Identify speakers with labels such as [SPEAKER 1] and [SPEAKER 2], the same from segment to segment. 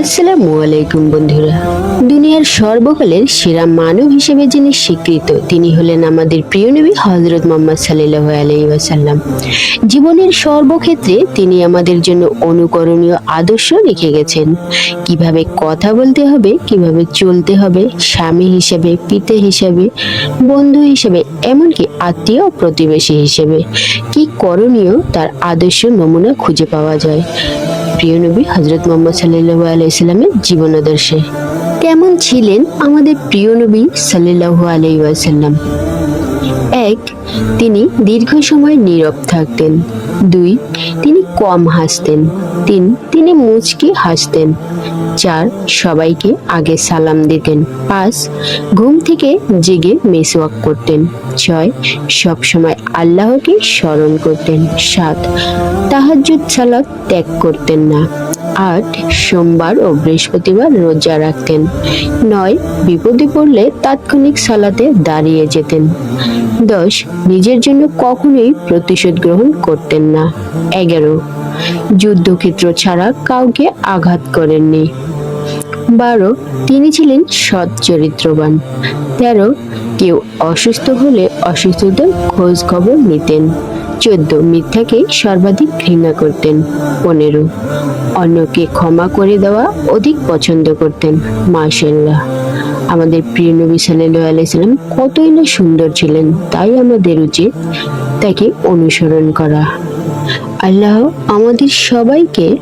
[SPEAKER 1] আসসালামু আলাইকুম বন্ধুরা। দুনিয়ার সর্বকালের সেরা মানব হিসেবে যিনি স্বীকৃত, তিনি হলেন আমাদের প্রিয় নবী হজরত মোহাম্মদ সাল্লাহ আলাই ওয়াসাল্লাম। জীবনের সর্বক্ষেত্রে তিনি আমাদের জন্য অনুকরণীয় আদর্শ রেখে গেছেন। কীভাবে কথা বলতে হবে, কীভাবে চলতে হবে, স্বামী হিসেবে, পিতা হিসেবে, বন্ধু হিসেবে, এমনকি আত্মীয় প্রতিবেশী হিসেবে, কি করণীয় তার আদর্শ নমুনা খুঁজে পাওয়া যায়। প্রিয় নবী হজরত মোহাম্মদ সাল্লু আলাইসাল্লামের জীবনাদর্শে। কেমন ছিলেন আমাদের প্রিয় নবী সাল্লু আলাইসাল্লাম এক, তিনি দীর্ঘ সময় নীরব থাকতেন। দুই, তিনি কম হাসতেন। তিন, তিনি মুচকি হাসতেন। চার, সবাইকে আগে সালাম দিতেন। পাঁচ, ঘুম থেকে জেগে মেসওয়াক করতেন। ছয়, সবসময় আল্লাহকে স্মরণ করতেন। সাত, তাহাজ্জুদ সালাত ত্যাগ করতেন না। আট, সোমবার ও বৃহস্পতিবার রোজা রাখতেন। নয়, বিপদে পড়লে তাৎক্ষণিক সালাতে দাঁড়িয়ে যেতেন। দশ, নিজের জন্য কখনোই প্রতিশোধ গ্রহণ করতেন না। এগারো যুদ্ধক্ষেত্র ছাড়া কাউকে আঘাত করেননি। বারো, তিনি ছিলেন সৎ চরিত্রবান। তেরো, কেউ অসুস্থ হলে অসুস্থতার খোঁজ খবর নিতেন। চোদ্দ, মিথ্যাকে সর্বাধিক ঘৃণা করতেন। পনেরো, অন্যকে ক্ষমা করে দেওয়া অধিক পছন্দ করতেন। মাশাল্লাহ আমাদের প্রিয় নবী সাল্লাহ আলাইসাল্লাম কতই না সুন্দর ছিলেন, তাই আমাদের উচিত তাকে অনুসরণ করা। আল্লাহ আমাদের সবাইকে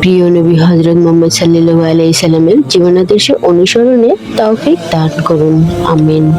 [SPEAKER 1] প্রিয় নবী হজরত মোহাম্মদ সাল্লু আলাইসাল্লামের জীবনাদর্শ অনুসরণে তৌফিক দান করুন। আমিন।